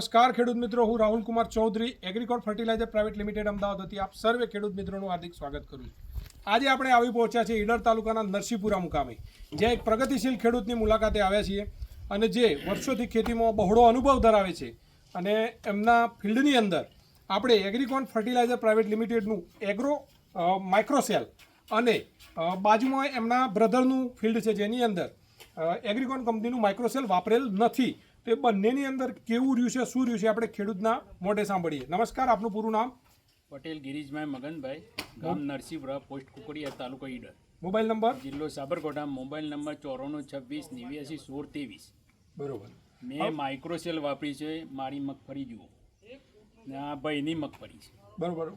નમસ્કાર, ખેડૂત મિત્રો. હું Rahul Kumar Chaudhary, Agricore fertiliser private limited Ahmedabad હતી આપ સર્વે ખેડૂત મિત્રોનું હાર્દિક સ્વાગત કરું છું. આજે આપણે આવી પહોંચ્યા છીએ ઈડર તાલુકાના નરસિંહપુરા મુકામે, જ્યાં એક પ્રગતિશીલ ખેડૂતની મુલાકાતે આવ્યા છીએ અને જે વર્ષોથી ખેતીમાં બહોળો અનુભવ ધરાવે છે અને એમના ફિલ્ડની અંદર આપણે એગ્રીકોન ફર્ટિલાઇઝર પ્રાઇવેટ લિમિટેડનું એગ્રો માઇક્રોસેલ અને બાજુમાં એમના બ્રધરનું ફિલ્ડ છે જેની અંદર એગ્રીકોન કંપનીનું માઇક્રોસેલ વાપરેલ નથી. તો એ બંનેની અંદર કેવું રહ્યું છે શું રહ્યું છે આપણે ખેડૂતના મોઢે સાંભળીએ. નમસ્કાર આપનું પૂરું નામ? પટેલ ગિરીશભાઈ મગનભાઈ ગામ નરસિંહપુરા પોસ્ટ કુકડીયા તાલુકો ઈડર. Mobile number? જિલ્લો સાબરકાંઠા મોબાઈલ નંબર ચોરાણું છવ્વીસ નેવ્યાસી સોળ ત્રેવીસ. બરોબર. મેં માઇક્રોસેલ વાપરી છે મારી મગફળી જુઓ. ને આ ભાઈની મગફળી છે. બરોબર.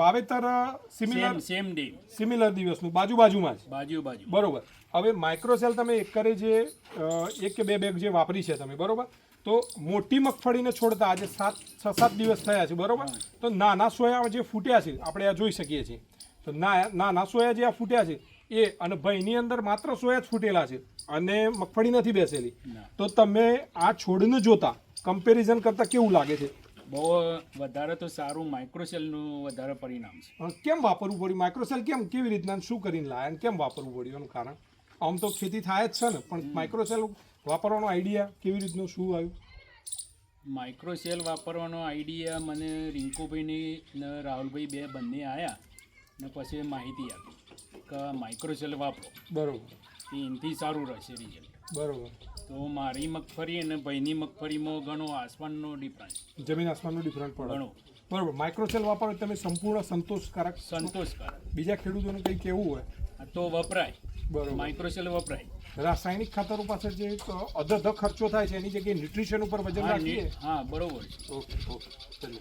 વાવેતર સિમિલર સેમ ડે સિમિલર દિવસનું બાજુ બાજુમાં જ. બાજુ બાજુ. બરોબર. હવે માઇક્રોસેલ તમે એકરે જે એક કે બે બેગ જે વાપરી છે તમે બરોબર? તો મોટી મગફળીને છોડતા આજે સાત છ સાત દિવસ થયા છે બરોબર? તો નાના સોયા જે ફૂટ્યા છે આપણે આ જોઈ શકીએ છીએ. તો ના નાના સોયા જે આ ફૂટ્યા છે એ અને ભાઈની અંદર માત્ર સોયા જ ફૂટેલા છે અને મગફળી નથી બેસેલી. તો તમે આ છોડને જોતા કમ્પેરિઝન કરતાં કેવું લાગે છે? બહુ વધારે તો સારું માઇક્રોસેલનું વધારે પરિણામ છે. કેમ વાપરવું પડ્યું? માઇક્રોસેલ કેમ? કેવી રીતના શું કરીને લાયા? કેમ વાપરવું પડ્યું? એનું કારણ? આમ તો ખેતી થાય જ છે ને પણ માઇક્રોસેલ વાપરવાનો આઈડિયા કેવી રીતનું શું આવ્યું? માઇક્રોસેલ વાપરવાનો આઈડિયા મને રિંકુભાઈની ને રાહુલભાઈ બે બંને આવ્યા ને પછી માહિતી આપી કે માઇક્રોસેલ વાપરો. બરોબર. એનાથી સારું રહેશે રિઝલ્ટ બરોબર. તો મારી મગફળી અને ભાઈની મગફળીમાં ઘણો આસમાનનો ડિફરન્સ જમીન આસમાનનો ડિફરન્ટ પડે. ઘણો. બરોબર. માઇક્રોસેલ વાપરો તમે સંપૂર્ણ સંતોષકારક સંતોષકારક. બીજા ખેડૂતોને કંઈ કેવું હોય? તો વપરાય. બરોબર. માઇક્રોસેલ વપરાય. રાસાયણિક ખાતરો પાસે જે અધધ ખર્ચો થાય છે એની જગ્યાએ ન્યુટ્રિશન ઉપર વજન રાખીએ? હા બરોબર ઓકે ઓકે. ચલો.